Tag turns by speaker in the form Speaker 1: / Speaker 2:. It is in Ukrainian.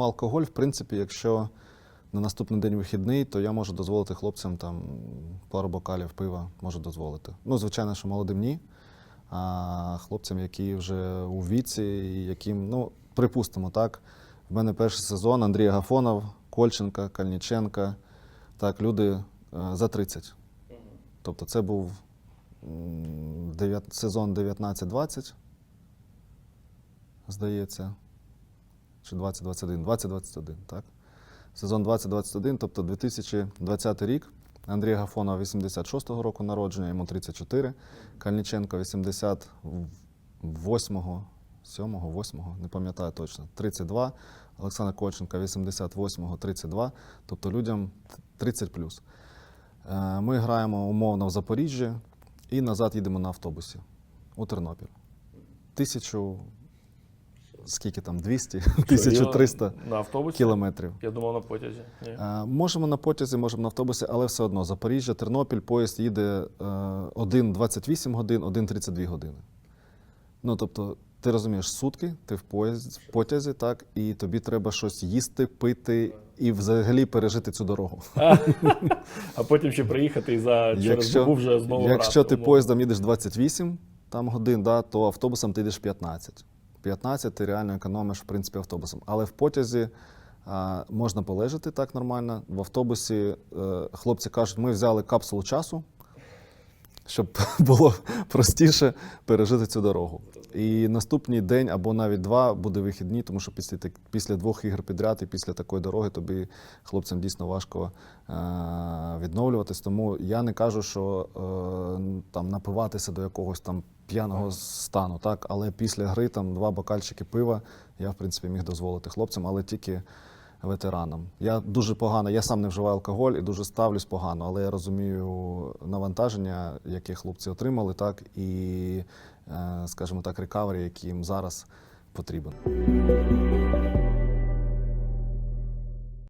Speaker 1: Ну, алкоголь, в принципі, якщо на наступний день вихідний, то я можу дозволити хлопцям там пару бокалів пива можу дозволити. Ну, звичайно, що молодим ні. А хлопцям, які вже у віці, яким, ну, припустимо, так. В мене перший сезон Андрій Гафонов, Кольченка, Кальніченка. Так, люди е, за 30. Тобто це був м, дев'ят- сезон 19-20, здається. Чи 2021? 2021, так? Сезон 2021, тобто 2020 рік. Андрій Гафонов 86-го року народження, йому 34. Кальніченко 88-го, 7-го, 8-го, не пам'ятаю точно, 32. Олександр Кольченко 88-го, 32. Тобто людям 30 плюс. Е, Ми граємо умовно в Запоріжжі і назад їдемо на автобусі у Тернопіль. Тисячу, скільки там, 200, 1300
Speaker 2: На автобусі?
Speaker 1: кілометрів.
Speaker 2: Я думав на потязі. Ні.
Speaker 1: Е, Можемо на потязі, можемо на автобусі, але все одно Запоріжжя, Тернопіль, поїзд їде е, 1,28 годин, 1,32 години. Ну, тобто, ти розумієш, сутки, ти в поїзд, в потязі, так, і тобі треба щось їсти, пити і взагалі пережити цю дорогу.
Speaker 2: А, а потім ще приїхати і за через добу вже знову
Speaker 1: якщо
Speaker 2: грати,
Speaker 1: ти
Speaker 2: умовно.
Speaker 1: поїздом їдеш 28 там, годин, да, то автобусом ти йдеш 15. 15 ти реально економиш, в принципі, автобусом. Але в потязі а, можна полежати так нормально. В автобусі е, хлопці кажуть, ми взяли капсулу часу, щоб було простіше пережити цю дорогу. І наступний день або навіть два буде вихідні, тому що після, після двох ігор підряд і після такої дороги тобі хлопцям дійсно важко е, відновлюватись. Тому я не кажу, що е, там напиватися до якогось там п'яного стану, так, але після гри там два бокальчики пива я в принципі міг дозволити хлопцям, але тільки ветеранам. Я дуже погано, я сам не вживаю алкоголь і дуже ставлюсь погано, але я розумію навантаження, яке хлопці отримали, так, і, е, скажімо так, рекавері, який їм зараз потрібен.